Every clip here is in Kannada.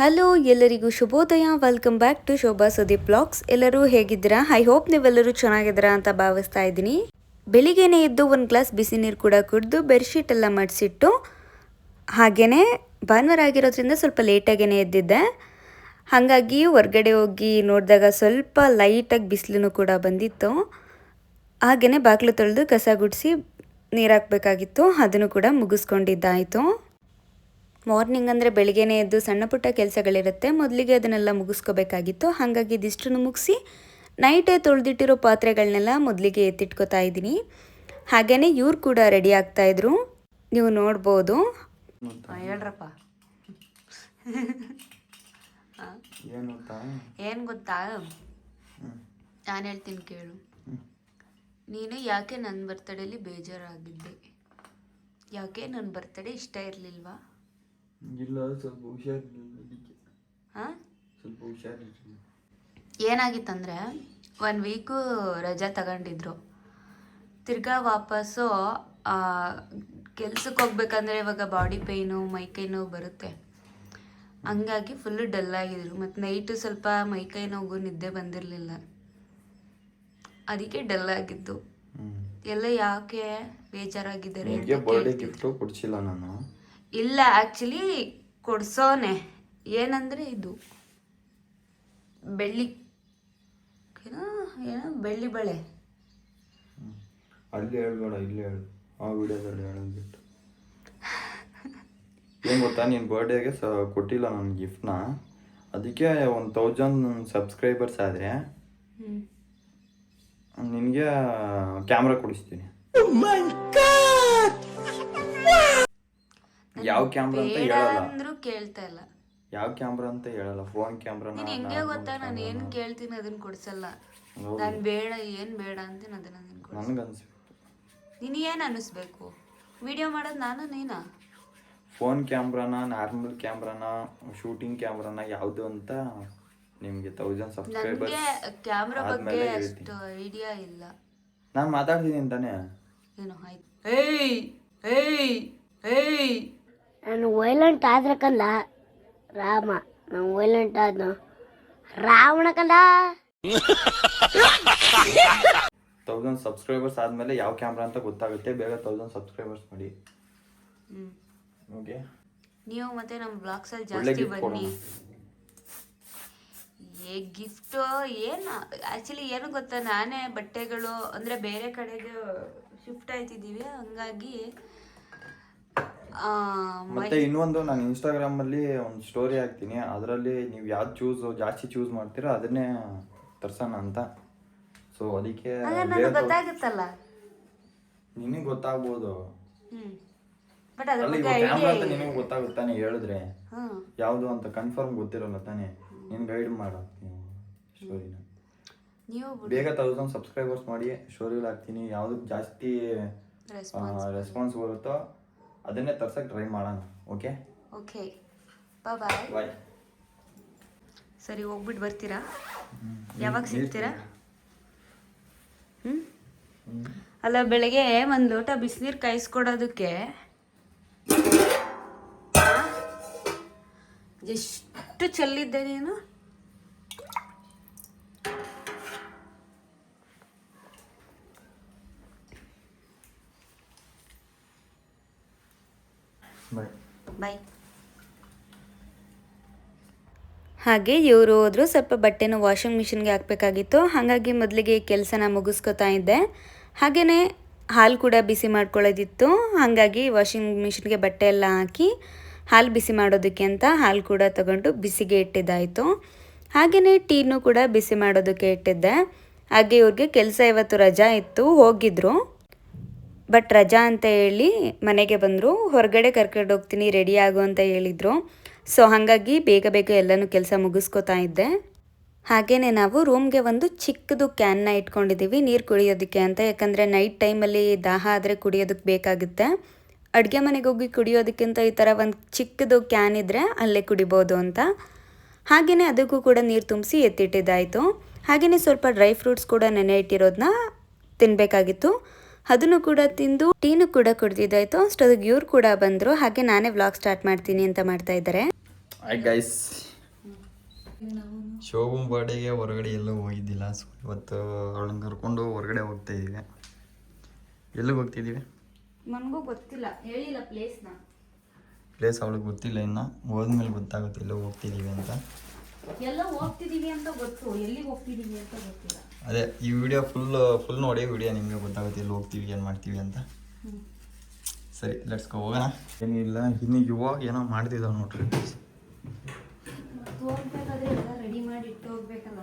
ಹಲೋ ಎಲ್ಲರಿಗೂ ಶುಭೋದಯ. Welcome back to Shobha Sudeep blogs. ಎಲ್ಲರೂ ಹೇಗಿದ್ದೀರಾ? ಐ ಹೋಪ್ ನೀವೆಲ್ಲರೂ ಚೆನ್ನಾಗಿದ್ದೀರಾ ಅಂತ ಭಾವಿಸ್ತಾ ಇದ್ದೀನಿ. ಬೆಳಿಗ್ಗೆನೇ ಎದ್ದು ಒಂದು ಗ್ಲಾಸ್ ಬಿಸಿ ನೀರು ಕೂಡ ಕುಡಿದು ಬೆಡ್ಶೀಟ್ ಎಲ್ಲ ಮಡಿಸಿಟ್ಟು ಹಾಗೆಯೇ ಭಾನುವಾರ ಆಗಿರೋದ್ರಿಂದ ಸ್ವಲ್ಪ ಲೇಟಾಗೇ ಎದ್ದಿದ್ದೆ. ಹಾಗಾಗಿ ಹೊರಗಡೆ ಹೋಗಿ ನೋಡಿದಾಗ ಸ್ವಲ್ಪ ಲೈಟಾಗಿ ಬಿಸಿಲು ಕೂಡ ಬಂದಿತ್ತು. ಹಾಗೆಯೇ ಬಾಗಿಲು ತೊಳೆದು ಕಸ ಗುಡಿಸಿ ನೀರು ಹಾಕಬೇಕಾಗಿತ್ತು. ಅದನ್ನು ಕೂಡ ಮುಗಿಸ್ಕೊಂಡಿದ್ದಾಯಿತು. ಮಾರ್ನಿಂಗ್ ಅಂದರೆ ಬೆಳಗ್ಗೆನೇ ಎದ್ದು ಸಣ್ಣ ಪುಟ್ಟ ಕೆಲಸಗಳಿರುತ್ತೆ. ಮೊದಲಿಗೆ ಅದನ್ನೆಲ್ಲ ಮುಗಿಸ್ಕೋಬೇಕಾಗಿತ್ತು. ಹಾಗಾಗಿ ಇದಿಷ್ಟನ್ನು ಮುಗಿಸಿ ನೈಟೇ ತೊಳೆದಿಟ್ಟಿರೋ ಪಾತ್ರೆಗಳನ್ನೆಲ್ಲ ಮೊದಲಿಗೆ ಎತ್ತಿಟ್ಕೋತಾ ಇದ್ದೀನಿ. ಹಾಗೆಯೇ ಇವ್ರು ಕೂಡ ರೆಡಿ ಆಗ್ತಾಯಿದ್ರು ನೀವು ನೋಡ್ಬೋದು. ಹೇಳ್ರಪ್ಪ. ಏನು ಗೊತ್ತಾ? ಏನು ಗೊತ್ತಾ? ನಾನು ಹೇಳ್ತೀನಿ ಕೇಳು. ನೀನು ಯಾಕೆ ನನ್ನ ಬರ್ತಡೇಲಿ ಬೇಜಾರಾಗಿದ್ದೆ? ಯಾಕೆ ನನ್ನ ಬರ್ತಡೇ ಇಷ್ಟ ಇರಲಿಲ್ವಾ? ಇಲ್ಲ ಸ್ವಲ್ಪ ಹುಷಾರಿರಲಿಲ್ಲ ಅದಕ್ಕೆ. ಹಾಂ? ಸ್ವಲ್ಪ ಹುಷಾರಿರಲಿಲ್ಲ ಏನಾಗಿತ್ತಂದರೆ ಒನ್ ವೀಕು ರಜಾ ತಗೊಂಡಿದ್ರು. ತಿರ್ಗಾ ವಾಪಸ್ಸು ಕೆಲ್ಸಕ್ಕೆ ಹೋಗ್ಬೇಕಂದ್ರೆ ಇವಾಗ ಬಾಡಿ ಪೇಯ್ನು ಮೈಕೈ ನೋವು ಬರುತ್ತೆ. ಹಂಗಾಗಿ ಫುಲ್ಲು ಡಲ್ ಆಗಿದ್ರು. ಮತ್ತು ನೈಟು ಸ್ವಲ್ಪ ಮೈಕೈ ನೋವು ನಿದ್ದೆ ಬಂದಿರಲಿಲ್ಲ. ಅದಕ್ಕೆ ಡಲ್ ಆಗಿದ್ದು. ಎಲ್ಲ ಯಾಕೆ ಬೇಜಾರಾಗಿದ್ದಾರೆ ನಾನು. ಇಲ್ಲ ಆ್ಯಕ್ಚುಲಿ ಕೊಡ್ಸೋನೆ. ಏನಂದರೆ ಇದು? ಬೆಳ್ಳಿ ಏನೋ ಏನೋ ಬೆಳ್ಳಿ ಬಳೆ. ಅಲ್ಲಿ ಹೇಳ್ಬೇಡ ಇಲ್ಲಿ ಹೇಳು. ಆ ವಿಡಿಯೋದಲ್ಲಿ ಹೇಳೋದು ಬಿಟ್ಟು ಏನು ಗೊತ್ತಾ ನೀನು ಬರ್ಡೇಗೆ ಸ ಕೊಟ್ಟಿಲ್ಲ ನನ್ನ ಗಿಫ್ಟ್ನ ಅದಕ್ಕೆ ಒಂದು ತೌಸಂಡ್ ಸಬ್ಸ್ಕ್ರೈಬರ್ಸ್ ಆದರೆ. ನಿನಗೆ ಕ್ಯಾಮ್ರಾ ಕೊಡಿಸ್ತೀನಿ. ಯಾವ ಕ್ಯಾಮ್ರಾ ಅಂತ ಬೇಡ ಹೇಳಲ್ಲ. ಅಂದ್ರು ಕೇಳ್ತಾ ಇಲ್ಲ. ಯಾವ ಕ್ಯಾಮ್ರಾ ಅಂತ ಹೇಳಲ್ಲ. ಫೋನ್ ಕ್ಯಾಮ್ರಾ ನೀನ್ ಹೆಂಗೆ ಗೊತ್ತಾ? ನಾನು ಏನು ಕೇಳ್ತೀನಿ ಅದನ್ನ ಕೊಡ್ಸಲ್ಲ. ನಾನು ಬೇಡ ಏನು ಬೇಡ ಅಂತೀನಿ ಅದನ್ನ ನಿನ್ ಕೊಡ್ಸ ನನಗೆ ಅನ್ಸ್ಬಿಟ್ಟು ನೀನು ಏನು ಅನ್ನಿಸ್ಬೇಕು ವಿಡಿಯೋ ಮಾಡೋದು ನಾನು ನೀನಾ? ಫೋನ್ ಕ್ಯಾಮ್ರಾನ ನಾರ್ಮಲ್ ಕ್ಯಾಮ್ರಾನ ಶೂಟಿಂಗ್ ಕ್ಯಾಮ್ರಾನ ಯಾವುದು ಅಂತ ನಿಮಗೆ ತೌಸಂಡ್ ಸಬ್ಸ್ಕ್ರೈಬರ್ಸ್ ನನಗೆ ಕ್ಯಾಮ್ರಾ ಬಗ್ಗೆ ಆದ್ಮೇಲೆ ಅಷ್ಟು ಐಡಿಯಾ ಇಲ್ಲ. ನಾನು ಮಾತಾಡ್ತೀನಿ ಅಂತಾನೆ. ಏನು ಆಯ್ತು. ಏಯ್! ಏಯ್! ಏಯ್! ನಾನು ವೈಲೆಂಟ್ ಆದ್ರೆ ಕಂದ? ರಾಮ ನಾನು ವೈಲೆಂಟ್ ಆದ್ನು. ರಾವಣ ಕಂದ? ತೌಸಂಡ್ ಸಬ್ಸ್ಕ್ರೈಬರ್ಸ್ ಆದಮೇಲೆ ಯಾವ ಕ್ಯಾಮ್ರಾ ಅಂತ ಗೊತ್ತಾಗುತ್ತೆ. ಬೇಗ ತೌಸಂಡ್ ಸಬ್ಸ್ಕ್ರೈಬರ್ಸ್ ಮಾಡಿ. ಓಕೆ. ನೀವು ಮತ್ತೆ ನಮ್ಮ ಬ್ಲಾಗ್ಸ್ ಅಲ್ಲಿ ಜಾಸ್ತಿ ಬನ್ನಿ. ಏ ಗಿಫ್ಟ್ ಏನು? ಆಕ್ಚುಲಿ ಏನು ಗೊತ್ತಾ? ನಾನೇ ಬಟ್ಟೆಗಳು ಅಂದ್ರೆ ಬೇರೆ ಕಡೆಗೆ ಶಿಫ್ಟ್ ಆಯ್ತಿದ್ದೀವಿ. ಹಂಗಾಗಿ ಮತ್ತೆ ಇನ್ನೊಂದು ನಾನು ಇನ್ಸ್ಟಾಗ್ರಾಮ್ ಅಲ್ಲಿ ಒಂದು ಸ್ಟೋರಿ ಹಾಕ್ತೀನಿ. ಅದರಲ್ಲಿ ನೀವು ಯಾವ್ದು ಚೂಸ್ ಜಾಸ್ತಿ ಚೂಸ್ ಮಾಡ್ತೀರಾ ಅದನ್ನೇ ತರ್ಸೋಣ ಅಂತ. ಸೊ ಅದಕ್ಕೆ ಗೊತ್ತಾಗುತ್ತಲ್ಲ. ನಿನಗೆ ಗೊತ್ತಾಗ್ಬೋದು. ಬಟ್ ಅದ್ರ ಬಗ್ಗೆ ಐಡಿಯಾ ಅಂತ ನಿನಗೆ ಗೊತ್ತಾಗುತ್ತಾನೆ ಹೇಳಿದ್ರೆ. ಯಾವುದು ಅಂತ ಕನ್ಫರ್ಮ್ ಗೊತ್ತಿರಲ್ಲ ತಾನೆ. ನೀನು ಗೈಡ್ ಮಾಡು ನೀವು ಸ್ಟೋರಿನ ನೀವು ಬೇಗ ತೌಸಂಡ್ ಸಬ್ಸ್ಕ್ರೈಬರ್ಸ್ ಮಾಡಿ ಸ್ಟೋರಿಗಳು ಹಾಕ್ತೀನಿ. ಯಾವ್ದಕ್ಕೆ ಜಾಸ್ತಿ ರೆಸ್ಪಾನ್ಸ್ ಬರುತ್ತೋ ಅದನ್ನೇ ತರ್ಸಕ್ಕೆ ಟ್ರೈ ಮಾಡೋಣ ಓಕೆ ಓಕೆ ಬಾಯ್ ಬಾಯ್ ಸರಿ ಹೋಗ್ಬಿಟ್ಟು ಬರ್ತೀರಾ? ಯಾವಾಗ ಸಿಗ್ತೀರಾ? ಹ್ಮ್? ಅಲ್ಲ ಬೆಳಗ್ಗೆ ಒಂದು ಲೋಟ ಬಿಸಿನೀರು ಕಾಯಿಸ್ಕೊಡೋದಕ್ಕೆ ಎಷ್ಟು ಚೆಲ್ಲಿದ್ದೆ ನೀನು? ಬಾಯ್ ಬಾಯ್ ಹಾಗೆ ಇವರು ಹೋದ್ರು ಸ್ವಲ್ಪ ಬಟ್ಟೆನ ವಾಷಿಂಗ್ ಮಿಷಿನ್ಗೆ ಹಾಕಬೇಕಾಗಿತ್ತು. ಹಾಗಾಗಿ ಮೊದಲಿಗೆ ಕೆಲಸನ ಮುಗಿಸ್ಕೊತಾ ಇದ್ದೆ. ಹಾಗೆಯೇ ಹಾಲು ಕೂಡ ಬಿಸಿ ಮಾಡ್ಕೊಳ್ಳೋದಿತ್ತು. ಹಾಗಾಗಿ ವಾಷಿಂಗ್ ಮಿಷಿನ್ಗೆ ಬಟ್ಟೆ ಎಲ್ಲ ಹಾಕಿ ಹಾಲು ಬಿಸಿ ಮಾಡೋದಕ್ಕೆ ಅಂತ ಹಾಲು ಕೂಡ ತಗೊಂಡು ಬಿಸಿಗೆ ಇಟ್ಟಿದ್ದಾಯಿತು. ಹಾಗೆಯೇ ಟೀನೂ ಕೂಡ ಬಿಸಿ ಮಾಡೋದಕ್ಕೆ ಇಟ್ಟಿದ್ದೆ. ಹಾಗೆ ಇವ್ರಿಗೆ ಕೆಲಸ ಇವತ್ತು ರಜಾ ಇತ್ತು ಹೋಗಿದ್ರು. ಬಟ್ ರಜಾ ಅಂತ ಹೇಳಿ ಮನೆಗೆ ಬಂದರು. ಹೊರಗಡೆ ಕರ್ಕೊಂಡು ಹೋಗ್ತೀನಿ ರೆಡಿ ಆಗು ಅಂತ ಹೇಳಿದರು. ಸೊ ಹಾಗಾಗಿ ಬೇಗ ಬೇಗ ಎಲ್ಲನೂ ಕೆಲಸ ಮುಗಿಸ್ಕೋತಾ ಇದ್ದೆ. ಹಾಗೆಯೇ ನಾವು ರೂಮ್ಗೆ ಒಂದು ಚಿಕ್ಕದು ಕ್ಯಾನ್ನ ಇಟ್ಕೊಂಡಿದ್ದೀವಿ ನೀರು ಕುಡಿಯೋದಕ್ಕೆ ಅಂತ. ಯಾಕಂದರೆ ನೈಟ್ ಟೈಮಲ್ಲಿ ದಾಹ ಆದರೆ ಕುಡಿಯೋದಕ್ಕೆ ಬೇಕಾಗುತ್ತೆ. ಅಡುಗೆ ಮನೆಗೆ ಹೋಗಿ ಕುಡಿಯೋದಕ್ಕಿಂತ ಈ ಥರ ಒಂದು ಚಿಕ್ಕದು ಕ್ಯಾನ್ ಇದ್ದರೆ ಅಲ್ಲೇ ಕುಡಿಬೋದು ಅಂತ. ಹಾಗೆಯೇ ಅದಕ್ಕೂ ಕೂಡ ನೀರು ತುಂಬಿಸಿ ಎತ್ತಿಟ್ಟಿದ್ದಾಯಿತು. ಹಾಗೆಯೇ ಸ್ವಲ್ಪ ಡ್ರೈ ಫ್ರೂಟ್ಸ್ ಕೂಡ ನೆನೆ ಇಟ್ಟಿರೋದನ್ನ ತಿನ್ನಬೇಕಾಗಿತ್ತು ಅದನ್ನು ಕೂಡ ತಿಂದು ಟೀನು ಕೂಡ ಕುಡ್ದಿದ್ದಾಯ್ತು. ಅಷ್ಟೊತ್ತಿಗೆ ಇವ್ರು ಕೂಡ ಬಂದರು. ಹಾಗೆ ನಾನೇ ವ್ಲಾಗ್ ಸ್ಟಾರ್ಟ್ ಮಾಡ್ತೀನಿ ಅಂತ ಮಾಡ್ತಾ ಇದ್ದಾರೆ. ಹಾಯ್ ಬಾಡಿಗೆ ಹೊರಗಡೆ ಎಲ್ಲೂ ಹೋಗಿದ್ದಿಲ್ಲ. ಸೊ ಇವತ್ತು ಅವಳನ್ನ ಕರ್ಕೊಂಡು ಹೊರಗಡೆ ಹೋಗ್ತಾ ಇದ್ದೀವಿ. ಎಲ್ಲಿಗೆ ಹೋಗ್ತಿದ್ದೀವಿ? ನನಗೂ ಗೊತ್ತಿಲ್ಲ. ಹೇಳಿಲ್ಲ ಪ್ಲೇಸ್ನ ಪ್ಲೇಸ್ ಅವಳಿಗೆ ಗೊತ್ತಿಲ್ಲ ಇನ್ನು. ಹೋದ್ಮೇಲೆ ಗೊತ್ತಾಗುತ್ತೆ ಎಲ್ಲೋ ಹೋಗ್ತಿದ್ದೀವಿ ಅಂತ. ಎಲ್ಲ ಹೋಗ್ತಿದೀವಿ ಅಂತ ಗೊತ್ತು. ಎಲ್ಲಿಗೆ ಹೋಗ್ತಿದೀವಿ ಅಂತ ಗೊತ್ತಿಲ್ಲ. ಅದೇ ಈ ವಿಡಿಯೋ ಫುಲ್ ಫುಲ್ ನೋಡಿ ವಿಡಿಯೋ ನಿಮಗೆ ಗೊತ್ತಾಗುತ್ತೆ ಎಲ್ಲಿ ಹೋಗ್ತೀವಿ ಏನು ಮಾಡ್ತೀವಿ ಅಂತ. ಸರಿ ಲೆಟ್ಸ್ಕೊ ಹೋಗೋಣ. ಏನಿಲ್ಲ ಇನ್ನು ಇವಾಗ ಏನೋ ಮಾಡ್ತಿದ್ದಾವೆ ನೋಡ್ರಿ. ಹೋಗ್ಬೇಕಾದ್ರೆ ಎಲ್ಲ ರೆಡಿ ಮಾಡಿ ಇಟ್ಟು ಹೋಗ್ಬೇಕಲ್ಲ.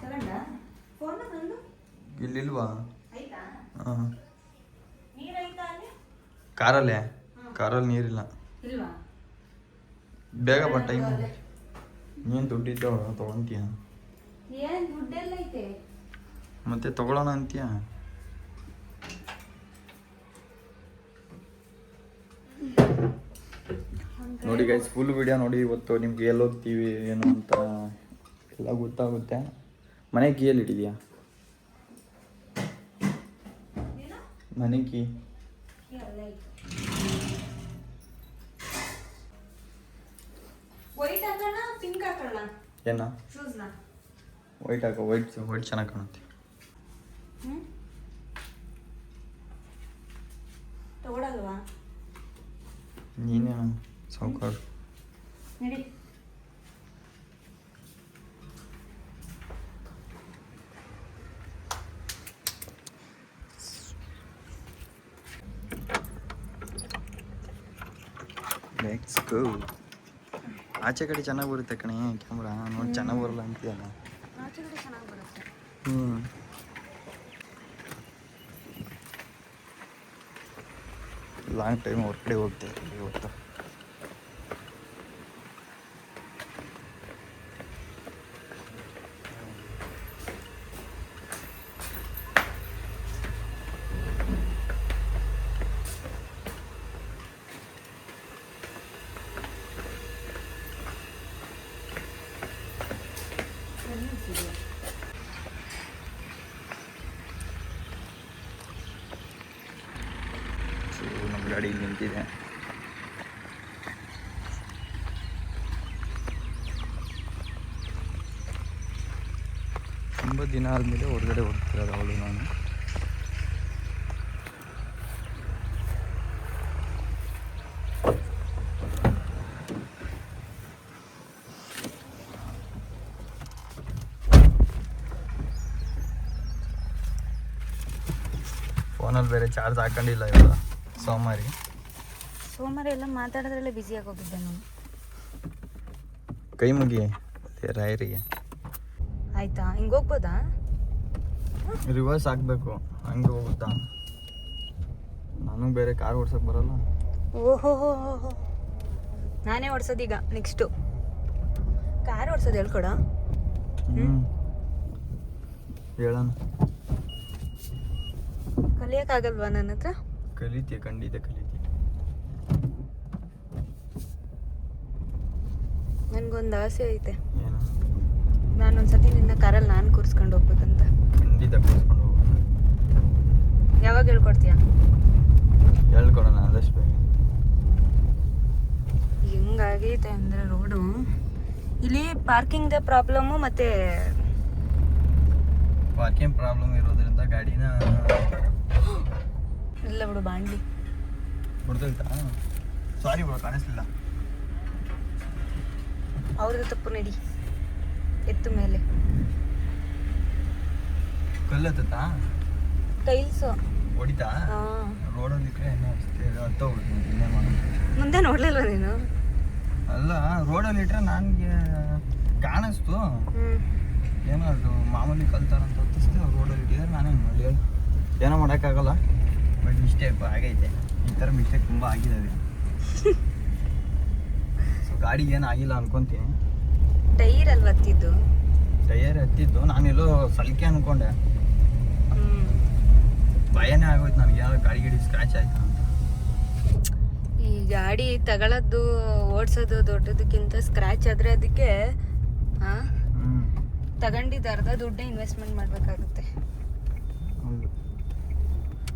ತಗೊಂಡ? ಫೋನ್ ನಂದು ಇಲ್ಲಿಲ್ವಾ ಹಾಂ. ಕಾರಲ್ಲೇ? ಕಾರಲ್ಲಿ ನೀರಿಲ್ಲ. ಬೇಗ ಬಾ ಟೈಮ್ ನೀನು ದುಡ್ಡಿದ್ದ ತೊಗೊಂತೀಯ? ಏನ್ ದುಡ್ಡೆಲ್ಲ ಐತೆ? ಮತ್ತೆ ತಗೊಳ್ಳೋಣ ಅಂತೀಯ? ನೋಡಿ ಗೈಸ್ ಫುಲ್ ವಿಡಿಯೋ ನೋಡಿ ಇವತ್ತು ನಿಮ್ಗೆ ಎಲ್ಲಿ ಹೋಗ್ತೀವಿ ಏನು ಅಂತ ಎಲ್ಲ ಗೊತ್ತಾಗುತ್ತೆ. ಮನೆ ಕೀಯಲ್ಲಿ ಇಟ್ಟಿದ್ಯಾ ಮನೆ ಕೀ ವೈಟ್ ಹಾಕೋಣ ಪಿಂಕ್ ಹಾಕೋಣ? ಏನ? ಶೂಸ್ನ ವೈಟ್ ಹಾಕೋ ವೈಟ್ ವೈಟ್ ಚೆನ್ನಾಗಿ ಕಾಣುತ್ತೆ. ತಗೊಳಲ್ವಾ? ನೀನೇನು ಸಾವುಕಾರ? ನಡಿ. ಲೆಟ್ಸ್ ಗೋ ಆಚೆ ಕಡೆ ಚೆನ್ನಾಗಿ ಬರುತ್ತೆ ಕಣೆ, ಕ್ಯಾಮ್ರಾ. ನೋಡಿ ಚೆನ್ನಾಗಿ ಬರಲ್ಲ ಅಂತೀಯಲ್ಲ. ಹ್ಞೂ ಲಾಂಗ್ ಟೈಮ್ ಹೊರಗಡೆ ಹೋಗ್ತಾ ಇವತ್ತು. ಸೊ ನಮ್ಮ ಗಾಡಿ ಇಲ್ಲಿ ನಿಂತಿದೆ. ತುಂಬ ದಿನ ಆದಮೇಲೆ ಹೊರಗಡೆ ಹೋಗ್ತಿರೋದು ಅವಳು, ನಾನು. ಫೋನಲ್ಲಿ ಬೇರೆ ಚಾರ್ಜ್ ಹಾಕೊಂಡಿಲ್ಲ ಇವಾಗ. ಸೋಮಾರಿ ಸೋಮವಾರ ಎಲ್ಲ ಮಾತಾಡೋದ್ರಲ್ಲೇ ಬ್ಯುಸಿಯಾಗಿ ಹೋಗಿದ್ದೆ ನಾನು. ಕೈ ಮುಗಿ ರಾಯರಿಗೆ. ಆಯ್ತಾ? ಹಿಂಗೆ ಹೋಗ್ಬೋದಾ? ರಿವರ್ಸ್ ಹಾಕ್ಬೇಕು. ಹಂಗೆ ಹೋಗುತ್ತಾ? ನಾನು ಬೇರೆ ಕಾರ್ ಓಡ್ಸಕ್ಕೆ ಬರಲ್ಲ. ಓಹೋ ನಾನೇ ಓಡಿಸೋದೀಗ ನೆಕ್ಸ್ಟು ಕಾರ್ ಓಡಿಸೋದು ಹೇಳ್ಕೊಡ? ಹ್ಞೂ ಹೇಳೋಣ. ಕಲಿಯೋಕ್ಕಾಗಲ್ವಾ ನನ್ನ ಹತ್ರ ಕಲಿತೀಯ ಖಂಡಿತ ಕಲಿತೀಯ. ನನಗೊಂದು ಆಸೆ ಐತೆ. ನಾನು ಒಂದು ಸತಿ ನಿನ್ನ ಕಾರಲ್ಲಿ ನಾನು ಕೂರಿಸ್ಕೊಂಡು ಹೋಗ್ಬೇಕಂತ. ಖಂಡಿತ ಕೂರಿಸ್ಕೊಂಡು ಹೋಗೋಣ ಯಾವಾಗ ಹೇಳ್ಕೊಡ್ತೀಯ? ಹೇಳ್ಕೊಡೋಣ ಆದಷ್ಟು ಬೇಗ. ಹೆಂಗಾಗೈತೆ ಅಂದರೆ ರೋಡು ಇಲ್ಲಿ ಪಾರ್ಕಿಂಗ್ದ ಪ್ರಾಬ್ಲಮ್ಮು ಮತ್ತು ಪಾರ್ಕಿಂಗ್ ಪ್ರಾಬ್ಲಮ್ ಇರೋದ್ರಿಂದ ಗಾಡಿನ ಇಲ್ಲ ಬಿಡು ಬಾಂಡ್ಲಿ ಹೊಡೆದೋಯ್ತಾ? ಸಾರಿ ಬಿಡು ಕಾಣಿಸ್ಲಿಲ್ಲ. ಅವ್ರದ್ದು ತಪ್ಪು ನಡಿ. ಎತ್ತು ಮೇಲೆ. ಕಲ್ಲತ್ತತ್ತಾ ಟೈಲ್ಸು. ಹೊಡಿತಾ? ರೋಡಲ್ಲಿ ಇಟ್ಟರೆ ಇನ್ನೂ ಅಷ್ಟೇ ಅಂತ ಇನ್ನೇ ಮಾಡೋದು? ಮುಂದೆ ನೋಡ್ಲಿಲ್ವ ನೀನು? ಅಲ್ಲ ರೋಡಲ್ಲಿ ಇಟ್ಟರೆ ನನಗೆ ಕಾಣಿಸ್ತು. ಏನೋ ಅದು ಮಾಮೂಲಿ ಕಲ್ತಾರಂತ ಹೊತ್ತಿಸ್ತು ರೋಡಲ್ಲಿ ಇಟ್ಟಿದ್ರೆ ನಾನೇನು ಮಾಡಲಿ? ಹೇಳು. ಏನೋ ಮಾಡೋಕ್ಕಾಗಲ್ಲ. ಬಟ್ ಮಿಸ್ಟೇಕ್ ಆಗೈತೆ ಈ ಥರ ಮಿಸ್ಟೇಕ್ ತುಂಬ ಆಗಿದ್ದಾವೆ ಸೊ ಗಾಡಿ ಏನು ಆಗಿಲ್ಲ ಅನ್ಕೊಂತೀನಿ. ಟೈರ್ ಅಲ್ಲಿ ಹತ್ತಿದ್ದು? ಟೈರ್ ಹತ್ತಿದ್ದು. ನಾನು ನಾನೆಲ್ಲೋ ಸಲಿಕೆ ಅನ್ಕೊಂಡೆ. ಭಯನೇ ಆಗೋಯ್ತು ನನಗೆ. ಯಾವ ಗಾಡಿ ಗಿಡಿ ಸ್ಕ್ರಾಚ್ ಆಯ್ತು ಅಂತ. ಈ ಗಾಡಿ ತಗೊಳ್ಳೋದು ಓಡಿಸೋದು ದೊಡ್ಡದಕ್ಕಿಂತ ಸ್ಕ್ರಾಚ್ ಆದರೆ ಅದಕ್ಕೆ ತಗೊಂಡಿದ್ದು ಅರ್ಧ ದುಡ್ಡೇ ಇನ್ವೆಸ್ಟ್ಮೆಂಟ್ ಮಾಡಬೇಕಾಗುತ್ತೆ.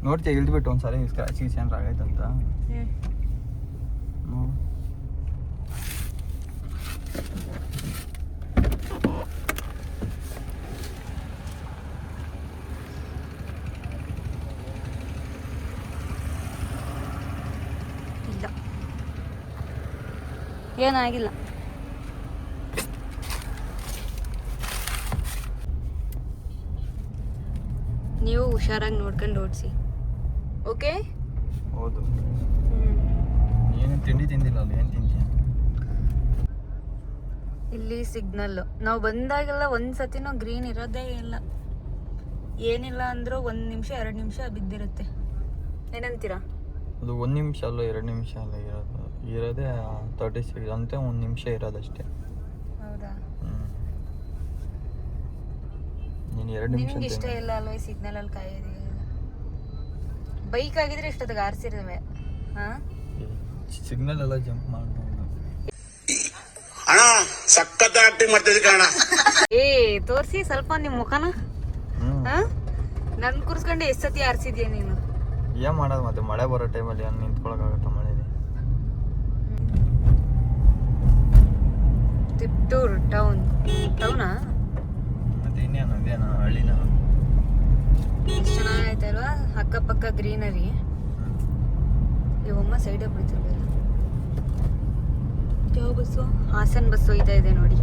ನೋಡ್ತೀಯ ಇಳಿದ್ಬಿಟ್ಟು ಒಂದ್ಸರಿ ಸ್ಕ್ರಾಚಸ್ ಏನಾರ ಆಗೈತಂತ? ಏನಾಗಿಲ್ಲ. ನೀವು ಹುಷಾರಾಗಿ ನೋಡ್ಕೊಂಡು ಓಡಿಸಿ. ಓಕೆ ಹೌದು. ಏನು ತಿಂಡಿ ತಿಂದಿಲ್ಲ ಅಲ್ಲಿ ಏನು ತಿಂತೀಯ? ಇಲ್ಲಿ ಸಿಗ್ನಲ್ ನಾವು ಬಂದಾಗೆಲ್ಲ ಒಂದು ಸತಿನೂ ಗ್ರೀನ್ ಇರೋದೇ ಇಲ್ಲ. ಏನಿಲ್ಲ ಅಂದರೂ ಒಂದು ನಿಮಿಷ ಎರಡು ನಿಮಿಷ ಬಿದ್ದಿರುತ್ತೆ. ಏನಂತೀರಾ? ಅದು ಒಂದು ನಿಮಿಷ ಅಲ್ಲ ಎರಡು ನಿಮಿಷ ಅಲ್ಲ ಇರೋದು. ಇರೋದೇ ತರ್ಟಿ ಸೆಕೆಂಡ್ ಅಂತ ಒಂದು ನಿಮಿಷ ಇರೋದಷ್ಟೇ. ಹೌದಾ? ನೀನು ಎರಡು ನಿಮಿಷ ಇಷ್ಟ ಇಲ್ಲ ಅಲ್ವ ಈ ಸಿಗ್ನಲ್ ಅಲ್ಲಿ ಕಾಯೋದು? ಬೈಕ್ ಆಗಿದ್ರೆ ಇಷ್ಟೊತ್ತಿಗೆ ಆರಿಸಿರುವೆ ಹಾ? ಸಿಗ್ನಲ್ ಎಲ್ಲ ಜಂಪ್ ಮಾಡ್ಬೋದು ಅಣ್ಣ ಸಖತ್ ಆಕ್ಟಿಂಗ್ ಮಾಡ್ತಿದ್ದೆ ಕಣ ಏ ತೋರ್ಸಿ ಸ್ವಲ್ಪ ನಿಮ್ಮ ಮುಖನ. ಹಾ? ನನ್ ಕೂರ್ಸ್ಕೊಂಡು ಎಷ್ಟು ಸತಿ ಆರಿಸಿದ್ಯಾ ನೀನು? ಏನ್ ಮಾಡೋದು ಮತ್ತೆ? ಮಳೆ ಬರೋ ಟೈಮಲ್ಲಿ ಏನು ನಿಂತ್ಕೊಳಕ್ಕಾಗತ್ತ ಮಳೆ? ತಿಪ್ಟೂರ್ ಟೌನ್ ಟೌನಾ ಮತ್ತೆ ಇನ್ನೇನು? ಅದೇನಾ ಹಳ್ಳಿನ? ಎಷ್ಟು ಚೆನ್ನಾಗೈತಲ್ವಾ? ಅಕ್ಕಪಕ್ಕ ಗ್ರೀನರಿ. ಇವಮ್ಮ ಸೈಡ್ ಬಿಡ್ತಿರ್ಲಿಲ್ಲ ಯಾವ ಬಸ್ಸು? ಹಾಸನ್ ಬಸ್ಸು ಹೋಯ್ತಾ ಇದೆ ನೋಡಿ.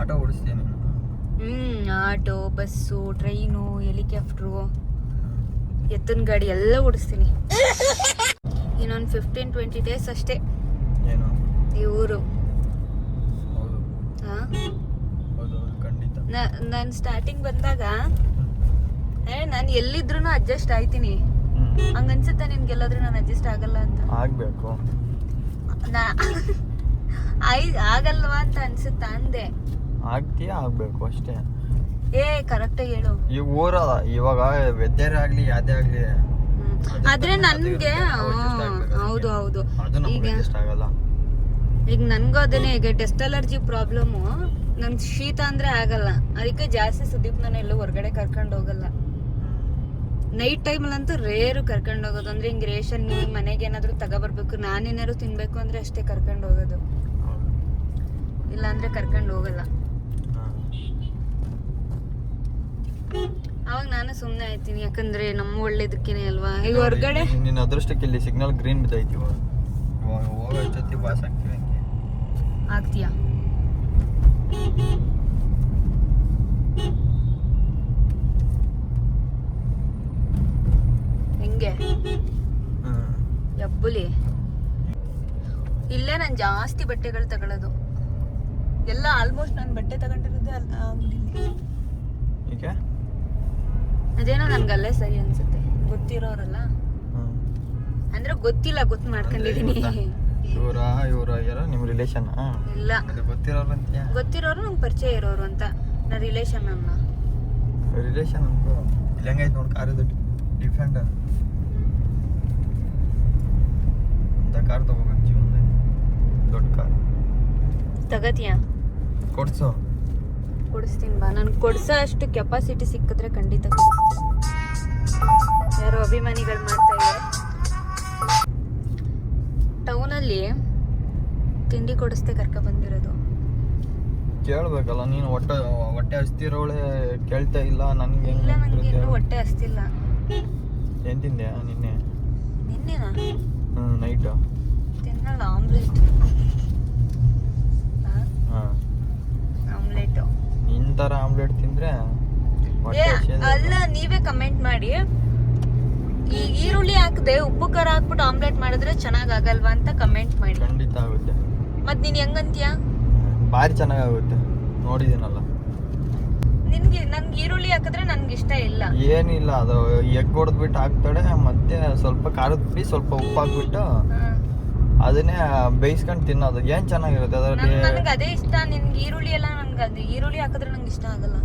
ಆಟೋ ಓಡಿಸ್ತೀಯ ಹ್ಮ್ ಆಟೋ ಬಸ್ಸು ಟ್ರೈನು ಹೆಲಿಕಾಪ್ಟ್ರು ಎತ್ತಿನ ಗಾಡಿ ಎಲ್ಲ ಓಡಿಸ್ತೀನಿ. ಇನ್ನೊಂದು ಫಿಫ್ಟೀನ್ ಟ್ವೆಂಟಿ ಡೇಸ್ ಅಷ್ಟೇ. ಈ ಊರು. ಹಾಂ ನಾನು ಸ್ಟಾರ್ಟಿಂಗ್ ಬಂದಾಗ ಏ ನಾನು ಎಲ್ಲಿದ್ರು ಅಡ್ಜಸ್ಟ್ ಆಯ್ತೀನಿ. ಹಂಗ ಅನ್ಸುತ್ತೆ ನಿನ್ಗೆಲ್ಲಾದ್ರೂ ನಾನು ಅಡ್ಜಸ್ಟ್ ಆಗಲ್ಲ ಅಂತ? ಆಗ್ಬೇಕು. ನಾ ಆಗಲ್ವಾ ಅಂತ ಅನ್ಸುತ್ತಾ ಅಂದೆ. ಆಗ್ತೀಯ ಆಗಬೇಕು ಅಷ್ಟೇ. ಏ ಕರೆಕ್ಟಾಗಿ ಹೇಳು. ಈ ಊರಲ್ಲ ಇವಾಗ ವೆದರ್ ಆಗಲಿ ಯಾವ್ದೇ ಆಗಲಿ ಆದ್ರೆ ನನ್ಗೆ ಹೌದು ಹೌದು. ಈಗ ಈಗ ನನ್ಗೂ ಅದನ್ನೇ ಈಗ ಡೆಸ್ಟ್ ಅಲರ್ಜಿ ಪ್ರಾಬ್ಲಮ್ಮು ನನ್ ಶೀತ ಅಂದ್ರೆ ಆಗಲ್ಲ. ಅದಕ್ಕೆ ಜಾಸ್ತಿ ಸುದೀಪ್ ನಾನು ಎಲ್ಲೂ ಹೊರಗಡೆ ಕರ್ಕೊಂಡು ಹೋಗಲ್ಲ. ನೈಟ್ ಟೈಮಲ್ಲಂತೂ ರೇರು ಕರ್ಕೊಂಡು ಹೋಗೋದು. ಅಂದ್ರೆ ಹಿಂಗ್ ರೇಷನ್ ಮನೆಗೆ ಏನಾದ್ರು ತಗೋಬರ್ಬೇಕು ನಾನೇನಾದ್ರು ತಿನ್ಬೇಕು ಅಂದ್ರೆ ಅಷ್ಟೇ ಕರ್ಕೊಂಡು ಹೋಗೋದು. ಇಲ್ಲಾಂದ್ರೆ ಇಲ್ಲ ಅಂದ್ರೆ ಕರ್ಕೊಂಡು ಹೋಗಲ್ಲ. ಅವಾಗ ನಾನು ಸುಮ್ಮನೆ ಆಯ್ತೀನಿ ಯಾಕಂದ್ರೆ ನಮ್ಮ ಒಳ್ಳೇದಕ್ಕೇನೆ ಅಲ್ವಾ? ಈಗ ಹೊರಗಡೆ ನಿನ್ನ- ಅದೃಷ್ಟಕ್ಕೆ ಇಲ್ಲಿ ಸಿಗ್ನಲ್ ಗ್ರೀನ್ ಬಿದ್ದೈತಿ ಇವಾಗ. ಇವಾಗ ಹೋಗೋ ಜೊತೆ ಪಾಸ್ ಆಗ್ತೀವಿ ಆಗ್ತೀಯಾ? ಹೆಂಗೆ? ಎಬ್ಬುಲಿ. ಇಲ್ಲೇ ನಾನು ಜಾಸ್ತಿ ಬಟ್ಟೆಗಳು ತಗೊಳ್ಳೋದು ಎಲ್ಲ ಆಲ್ಮೋಸ್ಟ್ ನಾನು ಬಟ್ಟೆ ತಗೊಂಡಿರೋದೇ ಅಲ್ಲ ಅದೇನೋ ನನ್ಗಲ್ಲೇ ಸರಿ ಅನ್ಸುತ್ತೆ. ಗೊತ್ತಿರೋರಲ್ಲ. ಅಂದ್ರೆ ಗೊತ್ತಿಲ್ಲ ಗೊತ್ತು ಮಾಡ್ಕೊಂಡಿದೀನಿ? ಇವ್ರ ಇವ್ರ ಯಾರ ನಿಮ್ಮ ರಿಲೇಷನ್ ಇಲ್ಲ. ಗೊತ್ತಿರೋರು ಅಂತ ಗೊತ್ತಿರೋರು ನಂಗೆ ಪರಿಚಯ ಇರೋರು ಅಂತ. ನಾ ರಿಲೇಷನ್ ಅನ್ನ ರಿಲೇಷನ್ ಅನ್ಕೋ ಇಲ್ಲಿ ಹೆಂಗೈತೆ ನೋಡಿ ಕಾರ್ ಇದು ಡಿಫೆಂಡರ್ ಅಂತ ಕಾರ್ ತಗೋಬೇಕು ಜೀವನದಲ್ಲಿ. ದೊಡ್ಡ ಕಾರ್. ತಗತಿಯಾ? ಕೊಡ್ಸು. ಕೊಡಿಸ್ತೀನಿ ಬಾ. ನನ್ಗೆ ಕೊಡ್ಸೋ ಅಷ್ಟು ಕೆಪಾಸಿಟಿ ಸಿಕ್ಕಿದ್ರೆ ಖಂಡಿತ ಯಾರೋ ಅಭಿಮಾನಿಗಳು ಮಾಡ್ತಾ ಇದ್ದಾರೆ ಟೌನಲ್ಲಿ ತಿಂಡಿ ಕೊಡಿಸ್ದೆ ಕರ್ಕ ಬಂದಿರೋದು ಕೇಳಬೇಕಲ್ಲ ನೀನು ಹೊಟ್ಟೆ ಹೊಟ್ಟೆ ಹಸ್ತಿರೋಳೆ ಕೇಳ್ತಾ ಇಲ್ಲ ನನಗೆ ಇಲ್ಲ ನನಗೆ ಇನ್ನೂ ಹೊಟ್ಟೆ ಹಸ್ತಿಲ್ಲ. ಏನು ತಿಂದೆ ನಿನ್ನೆ? ನಿನ್ನೆನಾ? ಹ್ಮ್ ನೈಟ್ ತಿನ್ನಲ್ಲ ಆಮ್ಲೆಟ್. ಹಾ. ಆಮ್ಲೆಟು. ಇಂತರ ಆಮ್ಲೆಟ್ ತಿಂದ್ರೆ ಅಲ್ಲ ನೀವೇ ಕಮೆಂಟ್ ಮಾಡಿ. ಈ ಈರುಳ್ಳಿ ಹಾಕದೆ ಉಪ್ಪು ಖಾರ ಹಾಕ್ಬಿಟ್ಟು ಆಮ್ಲೆಟ್ ಮಾಡಿದ್ರೆ ಚೆನ್ನಾಗ್ ಆಗಲ್ವಾ ಅಂತ ಕಮೆಂಟ್ ಮಾಡಿ. ಖಂಡಿತ ಆಗುತ್ತೆ. ಮತ್ ನೀನ್ ಹೆಂಗಂತೀಯ? ಭಾರಿ ಚೆನ್ನಾಗಾಗುತ್ತೆ. ನೋಡಿದ್ದೀನಲ್ಲ. ನಿನ್ಗೆ ನನ್ಗೆ ಈರುಳ್ಳಿ ಹಾಕಿದ್ರೆ ನನ್ಗೆ ಇಷ್ಟ ಇಲ್ಲ. ಏನಿಲ್ಲ ಅದು ಎಗ್ ಹೊಡೆದ್ಬಿಟ್ಟು ಹಾಕ್ತಾಳೆ ಮತ್ತೆ ಸ್ವಲ್ಪ ಖಾರದ ಪುಡಿ ಸ್ವಲ್ಪ ಉಪ್ಪು ಹಾಕ್ಬಿಟ್ಟು ಅದನ್ನೇ ಬೇಯಿಸ್ಕೊಂಡು ತಿನ್ನೋದು. ಏನ್ ಚೆನ್ನಾಗಿರುತ್ತೆ ಅದರಲ್ಲಿ? ನನ್ಗೆ ಅದೇ ಇಷ್ಟ. ನಿನ್ಗೆ ಈರುಳ್ಳಿ ಎಲ್ಲ ನನ್ಗೆ ಅದು ಈರುಳ್ಳಿ ಹಾಕಿದ್ರೆ ನಂಗೆ ಇಷ್ಟ ಆಗಲ್ಲ.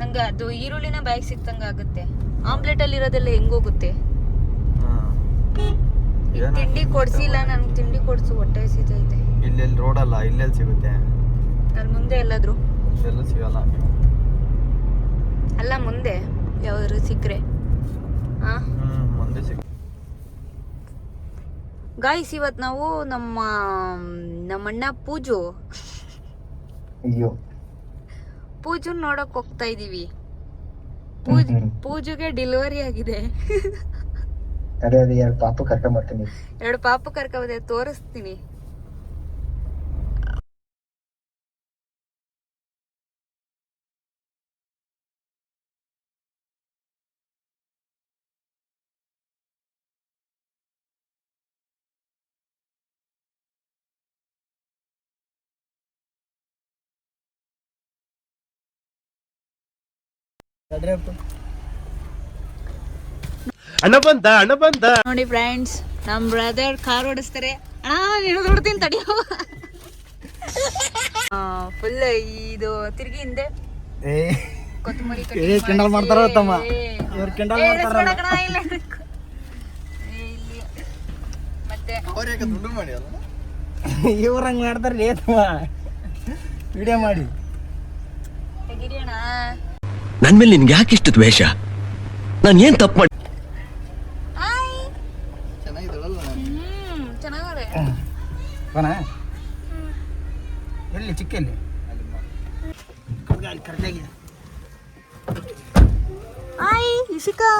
ನಂಗೆ ಅದು ಈರುಳ್ಳಿನ ಬಾಯಿಗೆ ಸಿಕ್ತಂಗ ಆಗುತ್ತೆ. ಆಮ್ಲೆಟ್ ಅಲ್ಲಿ ಇರೋದೆಲ್ಲ ಹೆಂಗೋಗುತ್ತೆ ತಿಂಡಿ ಕೊಡ್ಸಿಲ್ಲ ನನ್ಗೆ ತಿಂಡಿ ಕೊಡ್ಸು ಹೊಟ್ಟೆ ಹಸಿತೈತೆ. ಇಲ್ಲೆಲ್ಲಿ ರೋಡಲ್ಲ ಇಲ್ಲೆಲ್ಲಿ ಸಿಗುತ್ತೆ. ಅಲ್ಲಿ ಮುಂದೆ ಎಲ್ಲಾದ್ರು? ಎಲ್ಲ ಸಿಗಲ್ಲ. ಅಲ್ಲ ಮುಂದೆ ಯಾವ್ದಾದ್ರು ಸಿಕ್ಕರೆ. ಹಾ ಮುಂದೆ ಸಿಗ ಗಾಯ್ಸ್ ಇವತ್ ನಾವು ನಮ್ಮ ನಮ್ಮಣ್ಣ ಪೂಜು. ಅಯ್ಯೋ. ಪೂಜು ನೋಡಕ್ ಹೋಗ್ತಾ ಇದೀವಿ. ಪೂಜುಗೆ ಡೆಲಿವರಿ ಆಗಿದೆ. ಅದೇ ಅದೇ ಎರಡು ಪಾಪು ಕರ್ಕೊಂಡ್ ಬರ್ತೀನಿ ಎರಡು ಪಾಪ ಬಂದೆ ತೋರಿಸ್ತೀನಿ. ಬಂದ ಅಣ್ಣ ಬಂದ. ನೋಡಿ ಫ್ರೆಂಡ್ಸ್ ನಮ್ ಬ್ರದರ್ ಕಾರ್ ಓಡಿಸ್ತಾರೆ. ಅಣ್ಣ ನೀನು ನೋಡ್ತೀನಿ ತಡಿಯೋ ಫುಲ್ ಇದು ತಿರ್ಗಿ ಹಿಂದೆ ಕೊತ್ತಂಬರಿ ಕಟ್ ಏ, ಕಿಂಡಲ್ ಮಾಡ್ತಾರ. ತಮ್ಮ. ಇವ್ರ್ ಕಿಂಡಲ್ ಮಾಡ್ತಾರ. ಮತ್ತೆ ಮಾಡಿ ವಿಡಿಯೋ ತೆಗೀರಿ ಅಣ್ಣ. ನನ್ ಮೇಲೆ ನಿನ್ಗೆ ಯಾಕಿಷ್ಟು ದ್ವೇಷ? ನಾನು ಏನ್ ತಪ್ಪು ಮಾಡಿ ಎಲ್ಲಿ ಚಿಕ್ಕಲ್ಲಿ? ಹಾಯ್ ಇಶಿಕಾ.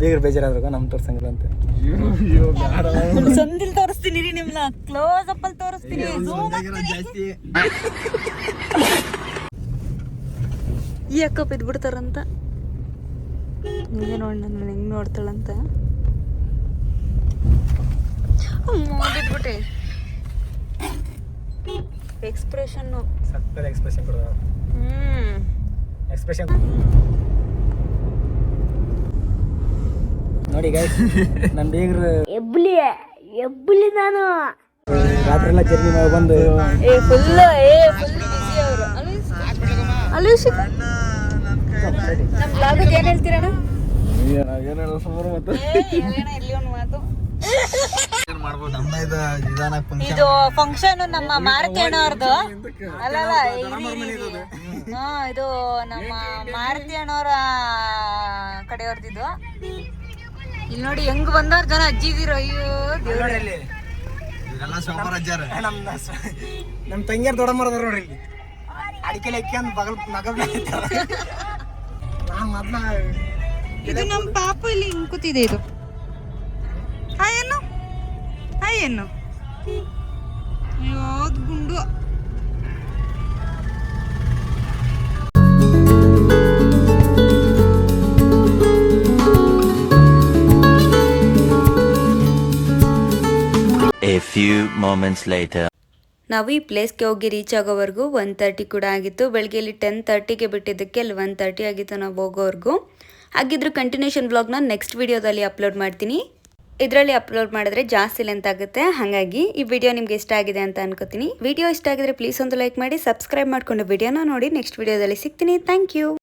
ಬೇಗ ಬೇಜಾರಾದ್ರಾಗ ನಮ್ ತೋರ್ಸಂಗಿಲ್ಲ ಅಂತ. ಸಂದಿಲ್ ತೋರಿಸ್ತೀನಿ ರೀ ನಿಮ್ನ. ಕ್ಲೋಸ್ ಅಪ್ ಅಲ್ಲಿ ತೋರಿಸ್ತೀನಿ. ಈ ಅಕ್ಕ ಬಿದ್ಬಿಡ್ತಾರಂತ ನಿಮಗೆ ನೋಡಿ ನನ್ನ ಹೆಂಗ್ ನೋಡ್ತಾಳಂತ. ಅಮ್ಮ, ಬಿದ್ಬಿಟ್ಟೆ. ಎಕ್ಸ್ಪ್ರೆಷನ್ನು ಸಕ್ಕದ ಎಕ್ಸ್ಪ್ರೆಷನ್ ಕೊಡೋದು ಹ್ಮ್. ಎಕ್ಸ್ಪ್ರೆಷನ್ ನೋಡಿ ಗೈಸ್ ನನ್ನ ಬೇಗ್ರು ಎಬ್ಲಿ ಎಬ್ಲಿ ನಾನು. ರಾತ್ರಿ ಜರ್ನಿ ಮಾಡಿ ಬಂದು. ಏ ಫುಲ್ ಏ ಫುಲ್ ಬಿಸಿ ಅವರು. ಅಲ್ಲೂ ನಮ್ಮ ಬ್ಲಾಗ್ ಏನ್ ಹೇಳ್ತೀರಣ್ಣ? ಹೇಳಣ್ಣ ಇಲ್ಲಿ ಒಂದು ಮಾತು? ಇದು ಫಂಕ್ಷನ್. ನಮ್ಮ ಮಾರುತಿ ಅಣ್ಣವ್ರದ್ದು ಅಲ್ಲಲ್ಲ ಇದು ನಮ್ಮ ಮಾರುತಿ ಅಣ್ಣವ್ರ ಕಡೆಯವ್ರದ್ದು. ಇಲ್ಲಿ ನೋಡಿ ಹೆಂಗ್ ಬಂದವ್ರ ಜನ ಅಜ್ಜಿದಿರೋ. ಅಯ್ಯೋ ದೇವ್ರೇ. ಇದೆಲ್ಲ ಸೋಮವಾರ ಅಜ್ಜಾರ. ನಮ್ಮ ನಮ್ಮ ತಂಗಿಯರ್ ದೊಡ್ಡ ಮರದ ನೋಡ್ರಿ ಇಲ್ಲಿ. ಅಡಿಕೆ ಲೆಕ್ಕ ಅಂತ ಬಗಲ್ ನಗಲ್ ನಾನ್ ಮೊದ್ಲ ಇದು ನಮ್ಮ ಪಾಪು ಇಲ್ಲಿ ಹಿಂಗ್ ಕೂತಿದೆ ಇದು. ಹಾಯ್ ಏನು ಹಾಯ್ ಏನು ಯಾವ್ದು ಗುಂಡು. Few moments later. ನಾವು ಈ ಪ್ಲೇಸ್ಗೆ ಹೋಗಿ ರೀಚ್ ಆಗೋವರೆಗೂ ಒನ್ ತರ್ಟಿ ಕೂಡ ಆಗಿತ್ತು. ಬೆಳಗ್ಗೆ ಇಲ್ಲಿ ಟೆನ್ ತರ್ಟಿಗೆ ಬಿಟ್ಟಿದ್ದಕ್ಕೆ ಅಲ್ಲಿ ಒನ್ ತರ್ಟಿ ಆಗಿತ್ತು ನಾವು ಹೋಗೋವರೆಗೂ. ಹಾಗಿದ್ರು ಕಂಟಿನ್ಯೂಷನ್ ಬ್ಲಾಗ್ನ ನೆಕ್ಸ್ಟ್ ವಿಡಿಯೋದಲ್ಲಿ ಅಪ್ಲೋಡ್ ಮಾಡ್ತೀನಿ. ಇದರಲ್ಲಿ ಅಪ್ಲೋಡ್ ಮಾಡಿದ್ರೆ ಜಾಸ್ತಿ ಲೆಂತ್ ಆಗುತ್ತೆ. ಹಾಗಾಗಿ ಈ ವಿಡಿಯೋ ನಿಮ್ಗೆ ಇಷ್ಟ ಆಗಿದೆ ಅಂತ ಅನ್ಕೋತೀನಿ. ವಿಡಿಯೋ ಇಷ್ಟ ಆಗಿದ್ರೆ ಪ್ಲೀಸ್ ಒಂದು ಲೈಕ್ ಮಾಡಿ ಸಬ್ಸ್ಕ್ರೈಬ್ ಮಾಡ್ಕೊಂಡು ವಿಡಿಯೋನ ನೋಡಿ. ನೆಕ್ಸ್ಟ್ ವಿಡಿಯೋದಲ್ಲಿ ಸಿಗ್ತೀನಿ. Thank you